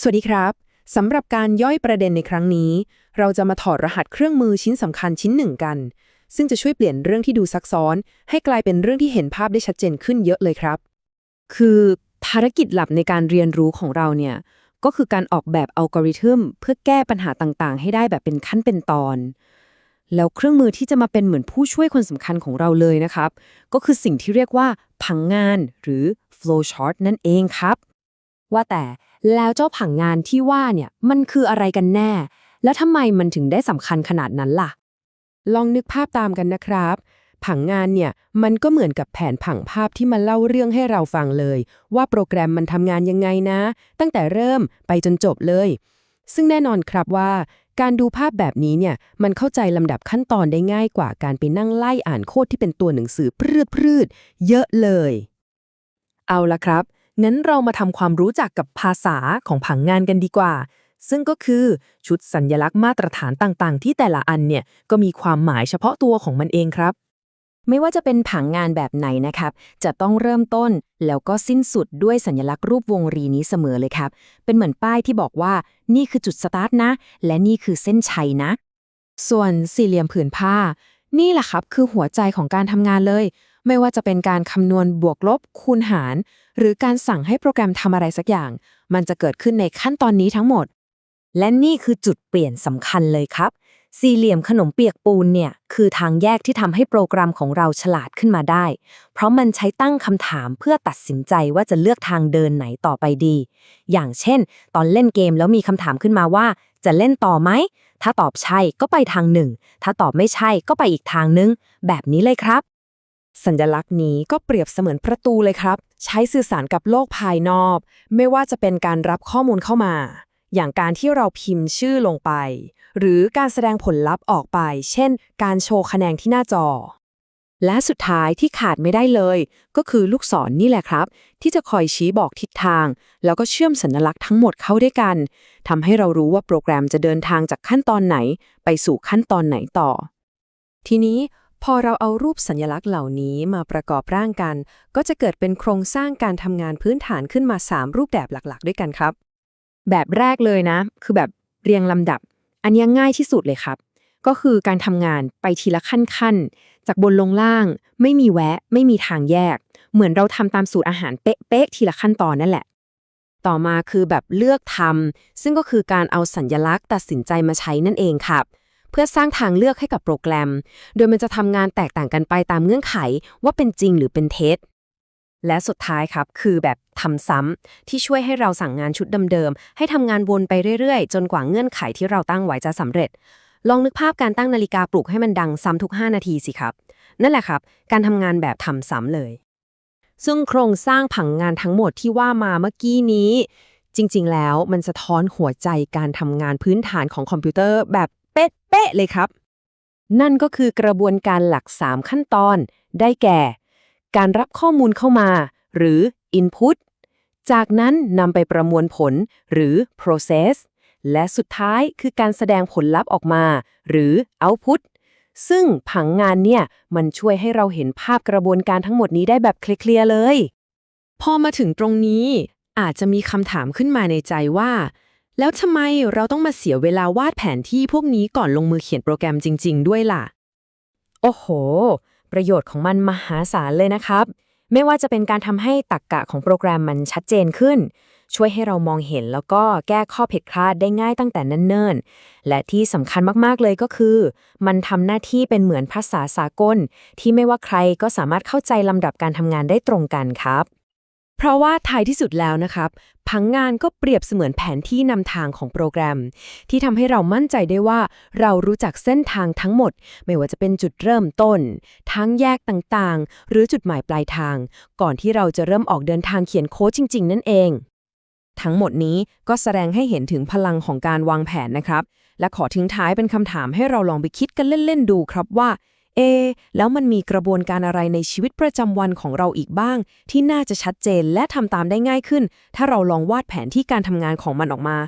สวัสดีครับ สำหรับการย่อยประเด็นในครั้งนี้ เราจะมาถอดรหัสเครื่องมือชิ้นสำคัญชิ้นหนึ่งกัน ซึ่งจะช่วยเปลี่ยนเรื่องที่ดูซับซ้อน ให้กลายเป็นเรื่องที่เห็นภาพได้ชัดเจนขึ้นเยอะเลยครับ คือภารกิจหลักในการเรียนรู้ของเราเนี่ยก็คือการออกแบบอัลกอริทึมเพื่อแก้ปัญหาต่างๆ ให้ได้แบบเป็นขั้นเป็นตอน แล้วเครื่องมือที่จะมาเป็นเหมือนผู้ช่วยคนสำคัญของเราเลยนะครับ ก็คือสิ่งที่เรียกว่าผังงานหรือ flow chart นั่นเองครับ ว่าแต่ แล้วเจ้าผังงานที่ว่าเนี่ยมันคืออะไรกันแน่ แล้วทำไมมันถึงได้สำคัญขนาดนั้นล่ะ ลองนึกภาพตามกันนะครับ ผังงานเนี่ยมันก็เหมือนกับแผนผังภาพที่มาเล่าเรื่องให้เราฟังเลย ว่าโปรแกรมมันทำงานยังไงนะ ตั้งแต่เริ่มไปจนจบเลย ซึ่งแน่นอนครับว่าการดูภาพแบบนี้เนี่ยมันเข้าใจลำดับขั้นตอนได้ง่ายกว่าการไปนั่งไล่อ่านโคดที่เป็นตัวหนังสือพืดพืดๆเยอะเลย เอาละครับ งั้นเรามาทำความรู้จักกับภาษาของผังงานกันดีกว่า ซึ่งก็คือชุดสัญญลักษณ์มาตรฐานต่างๆ ที่แต่ละอันเนี่ยก็มีความหมายเฉพาะตัวของมันเองครับ ไม่ว่าจะเป็นผังงานแบบไหนนะครับ จะต้องเริ่มต้นแล้วก็สิ้นสุดด้วยสัญลักษณ์รูปวงรีนี้เสมอเลยครับ เป็นเหมือนป้ายที่บอกว่า นี่คือจุดสตาร์ทนะ และนี่คือเส้นชัยนะ ส่วนสี่เหลี่ยมผืนผ้า นี่แหละครับคือหัวใจของการทำงานเลย ไม่ว่าจะเป็นการคำนวณบวกลบคูณหาร หรือการสั่งให้โปรแกรมทำอะไรสักอย่าง มันจะเกิดขึ้นในขั้นตอนนี้ทั้งหมด และนี่คือจุดเปลี่ยนสำคัญเลยครับ สี่เหลี่ยมขนมเปียกปูนเนี่ย คือทางแยกที่ทำให้โปรแกรมของเราฉลาดขึ้นมาได้ เพราะมันใช้ตั้งคำถามเพื่อตัดสินใจว่าจะเลือกทางเดินไหนต่อไปดี อย่างเช่น ตอนเล่นเกมแล้วมีคำถามขึ้นมาว่า จะเล่นต่อไหมถ้าตอบใช่ก็ไปทางหนึ่ง ถ้าตอบไม่ใช่ก็ไปอีกทางนึง แบบนี้เลยครับ สัญลักษณ์นี้ก็เปรียบเสมือนประตูเลยครับ ใช้สื่อสารกับโลกภายนอก ไม่ว่าจะเป็นการรับข้อมูลเข้ามา อย่างการที่เราพิมพ์ชื่อลงไป หรือการแสดงผลลัพธ์ออกไป เช่น การโชว์คะแนนที่หน้าจอ และสุดท้ายที่ขาดไม่ได้เลย ก็คือลูกศรนนี่แหละครับ ที่จะคอยชี้บอกทิศทาง แล้วก็เชื่อมสัญลักษณ์ทั้งหมดเข้าด้วยกันทำให้เรารู้ว่าโปรแกรมจะเดินทางจากขั้นตอนไหน ไปสู่ขั้นตอนไหนต่อ ทีนี้ พอเราเอารูปสัญลักษณ์เหล่านี้มาประกอบร่างกัน ก็จะเกิดเป็นโครงสร้างการทำงานพื้นฐานขึ้นมา 3 รูปแบบหลักๆ ด้วยกันครับ แบบแรกเลยนะ คือแบบเรียงลำดับ อันนี้ง่ายที่สุดเลยครับ ก็คือการทำงานไปทีละขั้นๆ จากบนลงล่าง ไม่มีแวะ ไม่มีทางแยก เหมือนเราทำตามสูตรอาหารเป๊ะๆทีละขั้นตอนนั่นแหละต่อมาคือแบบเลือกทำซึ่งก็คือการเอาสัญญลักษณ์ตัดสินใจมาใช้นั่นเองครับ เพื่อสร้างทางเลือกให้กับโปรแกรม โดยมันจะทำงานแตกต่างกันไปตามเงื่อนไขว่าเป็นจริงหรือเป็นเท็จและสุดท้ายครับคือแบบทำซ้ำที่ช่วยให้เราสั่งงานชุดเดิมๆให้ทำงานวนไปเรื่อยๆ จนกว่าเงื่อนไขที่เราตั้งไว้จะสำเร็จ ลองนึกภาพการตั้งนาฬิกาปลุกให้มันดังซ้ำทุก 5 นาทีสิครับ นั่นแหละครับ การทำงานแบบทำซ้ำเลย ซึ่งโครงสร้างผังงานทั้งหมดที่ว่ามาเมื่อกี้นี้ จริงๆ แล้วมันสะท้อนหัวใจการทำงานพื้นฐานของคอมพิวเตอร์แบบ เป๊ะๆเลยครับ นั่นก็คือกระบวนการหลัก 3 ขั้นตอน ได้แก่ การรับข้อมูลเข้ามา หรือ input จากนั้นนำไปประมวลผลหรือ process และสุดท้ายคือการแสดงผลลัพธ์ออกมา หรือ output ซึ่งผังงานเนี่ย มันช่วยให้เราเห็นภาพกระบวนการทั้งหมดนี้ได้แบบเคลียร์เลย พอมาถึงตรงนี้อาจจะมีคำถามขึ้นมาในใจว่า แล้วทำไมเราต้องมาเสียเวลาวาดแผนที่พวกนี้ก่อนลงมือเขียนโปรแกรมจริง ๆ ด้วยล่ะ โอ้โห ประโยชน์ของมันมหาศาลเลยนะครับ ไม่ว่าจะเป็นการทำให้ตรกกะของโปรแกรมมันชัดเจนขึ้น ช่วยให้เรามองเห็นแล้วก็แก้ข้อผิดพลาดได้ง่ายตั้งแต่เนิ่นๆ และที่สำคัญมากๆเลยก็คือ มันทำหน้าที่เป็นเหมือนภาษาสากล ที่ไม่ว่าใครก็สามารถเข้าใจลำดับการทำงานได้ตรงกันครับ เพราะว่าท้ายที่สุดแล้วนะครับผังงานก็เปรียบเสมือนแผนที่นำทางของโปรแกรม ที่ทำให้เรามั่นใจได้ว่า เรารู้จักเส้นทางทั้งหมด ไม่ว่าจะเป็นจุดเริ่มต้นทั้งแยกต่างๆ หรือจุดหมายปลายทาง ก่อนที่เราจะเริ่มออกเดินทางเขียนโค้ดจริง ๆ นั่นเอง ทั้งหมดนี้ก็แสดงให้เห็นถึงพลังของการวางแผนนะครับ และขอทิ้งท้ายเป็นคำถามให้เราลองไปคิดกันเล่นๆดูครับว่า เอ แล้วมันมีกระบวนการอะไรในชีวิตประจำวันของเราอีกบ้าง ที่น่าจะชัดเจนและทำตามได้ง่ายขึ้น ถ้าเราลองวาดแผนที่การทำงานของมันออกมา